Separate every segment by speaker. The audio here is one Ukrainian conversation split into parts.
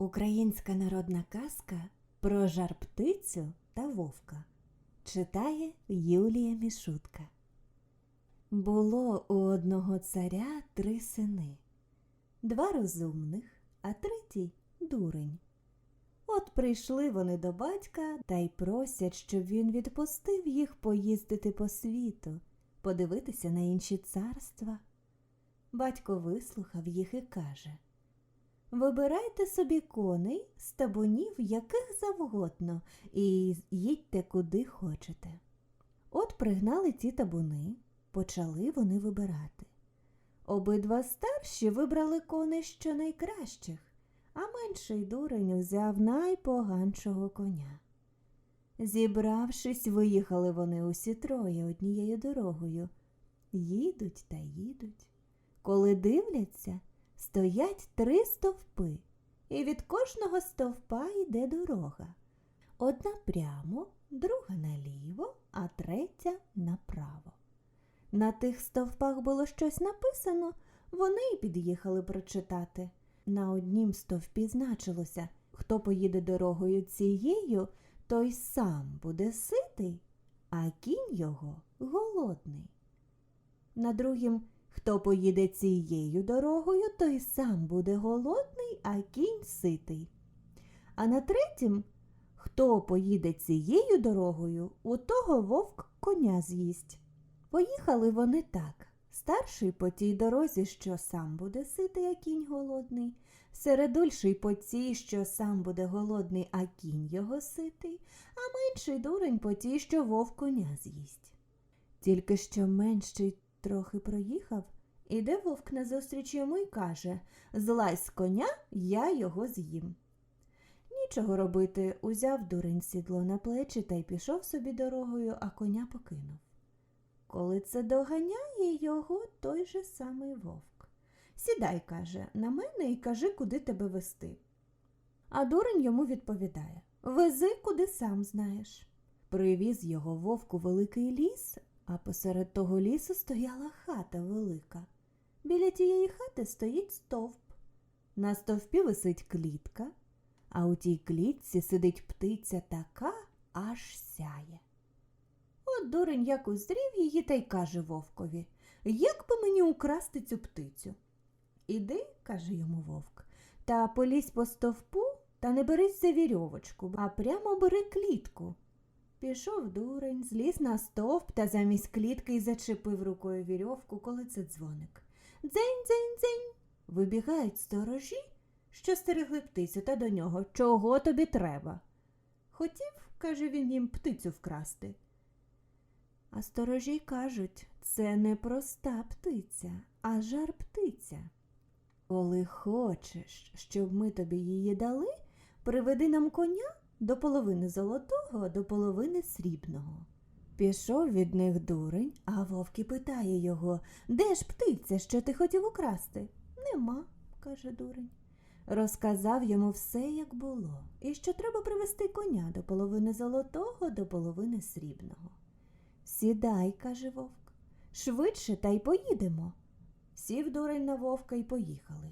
Speaker 1: Українська народна казка про жар птицю та вовка читає Юлія Мішутка. Було у одного царя три сини, два розумних, а третій дурень. От прийшли вони до батька та й просять, щоб він відпустив їх поїздити по світу, подивитися на інші царства. Батько вислухав їх і каже Вибирайте собі коней з табунів яких завгодно і їдьте куди хочете. От пригнали ті табуни, почали вони вибирати. Обидва старші вибрали коней що найкращих, а менший дурень узяв найпоганшого коня. Зібравшись, виїхали вони усі троє однією дорогою. Їдуть та їдуть. Коли дивляться, стоять три стовпи, і від кожного стовпа йде дорога. Одна прямо, друга наліво, а третя направо. На тих стовпах було щось написано, вони й під'їхали прочитати. На однім стовпі значилося, хто поїде дорогою цією, той сам буде ситий, а кінь його голодний. На другім Хто поїде цією дорогою, той сам буде голодний, а кінь ситий. А на третім, хто поїде цією дорогою, у того вовк коня з'їсть. Поїхали вони так. Старший по тій дорозі, що сам буде ситий, а кінь голодний, середульший по тій, що сам буде голодний, а кінь його ситий, а менший дурень по тій, що вовк коня з'їсть. Тільки що менший Трохи проїхав, іде вовк назустріч йому й каже Злазь з коня, я його з'їм. Нічого робити, узяв дурень сідло на плечі та й пішов собі дорогою, а коня покинув. Коли це доганяє його той же самий вовк. Сідай, каже, на мене і кажи, куди тебе вести. А дурень йому відповідає Вези, куди сам знаєш. Привіз його вовку великий ліс, а посеред того лісу стояла хата велика. Біля тієї хати стоїть стовп. На стовпі висить клітка, а у тій клітці сидить птиця така, аж сяє. От дурень як узрів її та й каже вовкові Як би мені украсти цю птицю? Іди, каже йому вовк, та полізь по стовпу та не берись за вірьовочку, а прямо бери клітку. Пішов дурень, зліз на стовп та замість клітки й зачепив рукою вірьовку, коли це дзвоник. Дзень, дзень, дзень. Вибігають сторожі, що стерегли птицю та до нього. Чого тобі треба? Хотів, каже він їм, птицю вкрасти. А сторожі кажуть, це не проста птиця, а жар птиця. Коли хочеш, щоб ми тобі її дали, приведи нам коня до половини золотого, до половини срібного. Пішов від них дурень, а вовки питає його Де ж птиця, що ти хотів украсти? Нема, каже дурень. Розказав йому все, як було, і що треба привезти коня до половини золотого, до половини срібного. Сідай, каже вовк, швидше та й поїдемо. Сів дурень на вовка і поїхали.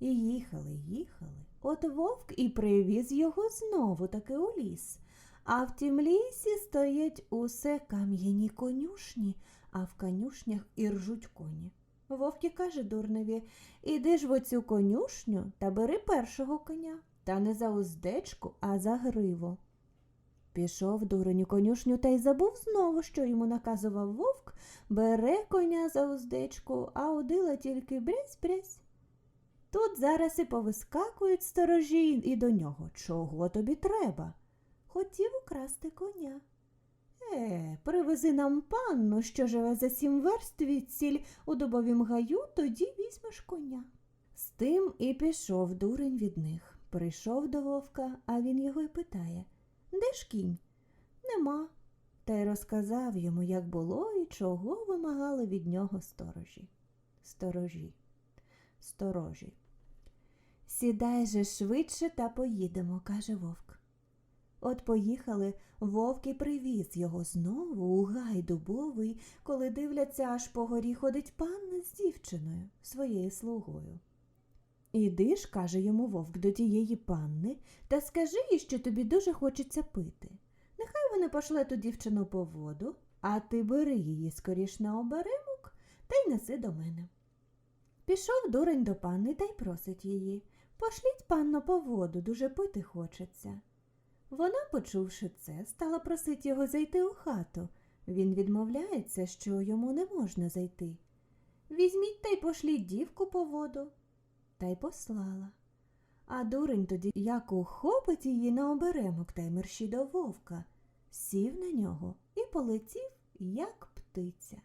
Speaker 1: І їхали, їхали. От вовк і привіз його знову таки у ліс. А в тім лісі стоять усе кам'яні конюшні, а в конюшнях і ржуть коні. Вовк і каже дурневі Іди ж в оцю конюшню та бери першого коня, та не за уздечку, а за гриву. Пішов дурень у конюшню та й забув знову, що йому наказував вовк, бере коня за уздечку, а удила тільки брязь-брязь. Тут зараз і повискакують сторожі і до нього. Чого тобі треба? Хотів украсти коня. Е, привези нам панну, що живе за сім верст від ціль у дубовім гаю, тоді візьмеш коня. З тим і пішов дурень від них. Прийшов до вовка, а він його й питає Де ж кінь? Нема. Та й розказав йому, як було і чого вимагали від нього сторожі. Сторожі, сторожі. Сідай же швидше та поїдемо, каже вовк. От поїхали, вовк і привіз його знову у гай дубовий, коли дивляться, аж по горі ходить панна з дівчиною, своєю слугою. Іди ж, каже йому вовк до тієї панни, та скажи їй, що тобі дуже хочеться пити. Нехай вона пошле ту дівчину по воду, а ти бери її скоріш на оберемок та й неси до мене. Пішов дурень до панни та й просить її. Пошліть, панно, по воду, дуже пити хочеться. Вона, почувши це, стала просити його зайти у хату. Він відмовляється, що йому не можна зайти. Візьміть та й пошліть дівку по воду. Та й послала. А дурень тоді як ухопить її на оберемок та й мерщі до вовка, сів на нього і полетів, як птиця.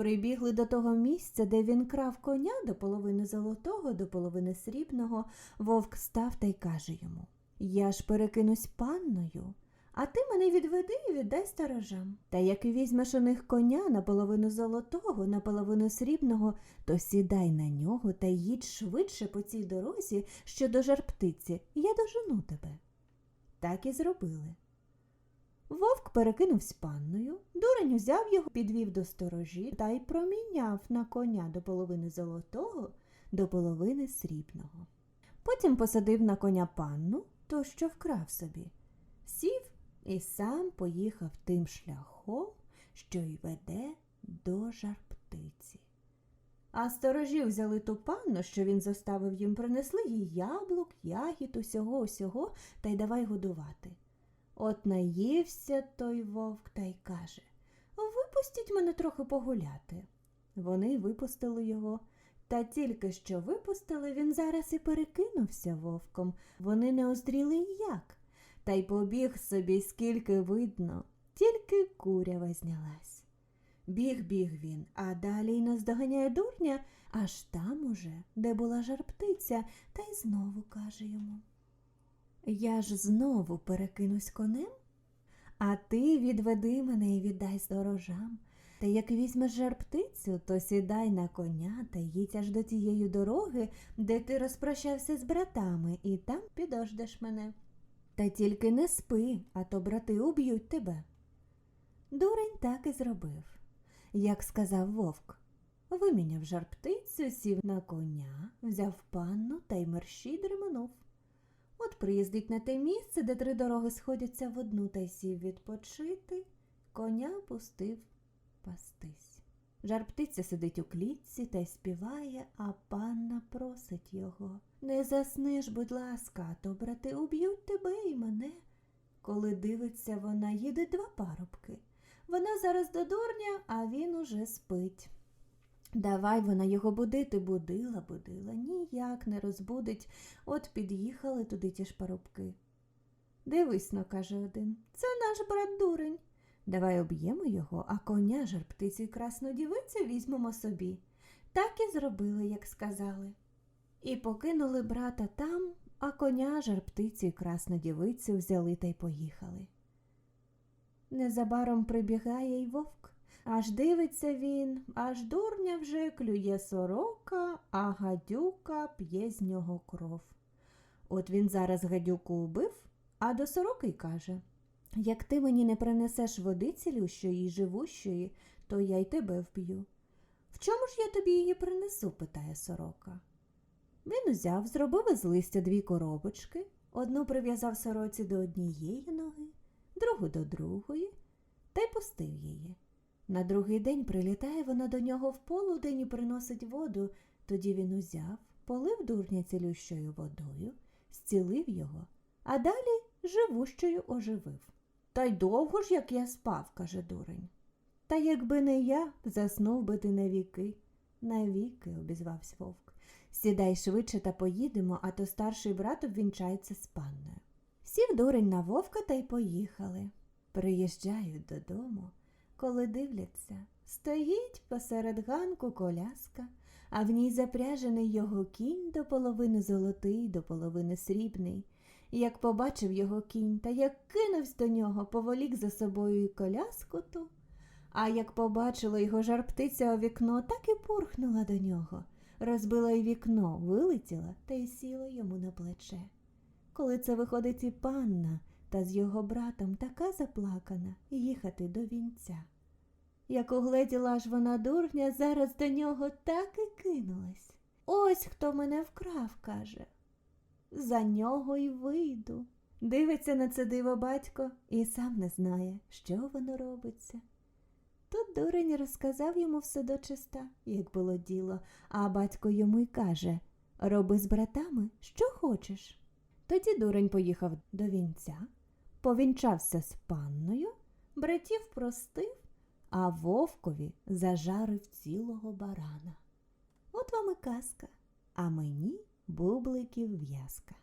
Speaker 1: Прибігли до того місця, де він крав коня до половини золотого, до половини срібного, вовк став та й каже йому Я ж перекинусь панною, а ти мене відведи і віддай сторожам. Та як візьмеш у них коня наполовину золотого, наполовину срібного, то сідай на нього та їдь швидше по цій дорозі, що до жарптиці, я дожену тебе. Так і зробили. Вовк перекинувся панною, дурень узяв його, підвів до сторожі та й проміняв на коня до половини золотого, до половини срібного. Потім посадив на коня панну, то що вкрав собі, сів і сам поїхав тим шляхом, що й веде до жарптиці. А сторожі взяли ту панну, що він заставив їм, принесли їй яблук, ягід, усього усього та й давай годувати. От наївся той вовк та й каже Випустіть мене трохи погуляти. Вони випустили його, та тільки що випустили, він зараз і перекинувся вовком. Вони не оздріли як, та й побіг собі, скільки видно, тільки курява знялась. Біг біг він, а далі й наздоганяє дурня, аж там уже, де була жарптиця, та й знову каже йому. Я ж знову перекинусь конем, а ти відведи мене і віддай сторожам. Та як візьмеш жарптицю, то сідай на коня та їдь аж до тієї дороги, де ти розпрощався з братами, і там підождеш мене. Та тільки не спи, а то брати уб'ють тебе. Дурень так і зробив, як сказав вовк. Виміняв жарптицю, сів на коня, взяв панну та й мерщій дременув. От приїздить на те місце, де три дороги сходяться в одну та сів відпочити, коня пустив пастись. Жарптиця сидить у клітці та й співає, а панна просить його. Не засниш, будь ласка, а то брати уб'ють тебе і мене. Коли дивиться вона, їде два парубки. Вона зараз до дурня, а він уже спить. Давай вона його будити будила, будила, ніяк не розбудить. От під'їхали туди ті ж парубки. Дивись но, каже один, це наш брат дурень. Давай об'ємо його, а коня жарптицю й красну дівицю візьмемо собі. Так і зробили, як сказали. І покинули брата там, а коня жарптицю й красну дівицю взяли та й поїхали. Незабаром прибігає й вовк. Аж дивиться він, аж дурня вже клює сорока, а гадюка п'є з нього кров. От він зараз гадюку убив, а до сороки й каже Як ти мені не принесеш води цілющої й живущої, то я й тебе вб'ю. В чому ж я тобі її принесу? питає сорока. Він узяв, зробив із листя дві коробочки, одну прив'язав сороці до однієї ноги, другу до другої, та й пустив її. На другий день прилітає вона до нього в полудень і приносить воду. Тоді він узяв, полив дурня цілющою водою, зцілив його, а далі живущою оживив. Та й довго ж, як я спав, каже дурень. Та якби не я, заснув би ти навіки. Навіки, обізвався вовк. Сідай швидше та поїдемо, а то старший брат обвінчається з панною. Сів дурень на вовка та й поїхали. Приїжджають додому коли дивляться, стоїть посеред ганку коляска, а в ній запряжений його кінь до половини золотий, до половини срібний. Як побачив його кінь та як кинувся до нього, поволік за собою й коляску ту. А як побачила його жар птиця у вікно, так і пурхнула до нього, розбила й вікно, вилетіла та й сіла йому на плече. Коли це виходить і панна, та з його братом така заплакана їхати до вінця. Як угледіла ж вона дурня, зараз до нього так і кинулась. Ось хто мене вкрав, каже. За нього й вийду. Дивиться на це диво батько і сам не знає, що воно робиться. Тут дурень розказав йому все дочиста, як було діло, а батько йому й каже Роби з братами, що хочеш. Тоді дурень поїхав до вінця, повінчався з панною, братів простив, а вовкові зажарив цілого барана. От вам і казка, а мені бубликів в'язка.